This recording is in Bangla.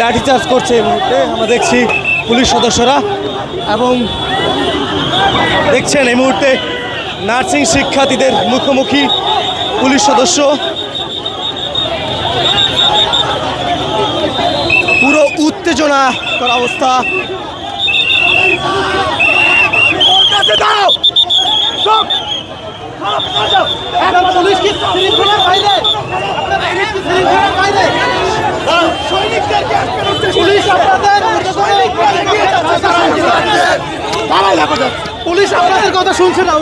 লাঠিচার্জ করছে এই মুহূর্তে আমরা দেখছি পুলিশ সদস্যরা এবং দেখছেন এই মুহূর্তে নার্সিং শিক্ষার্থীদের মুখোমুখি পুলিশ সদস্য পুরো উত্তেজনা করা অবস্থা পুলিশ কি বাইরে পুলিশ কি শৃঙ্খলার বাইরে পুলিশ আপনাদের পুলিশ আপনাদের কথা শুনছে না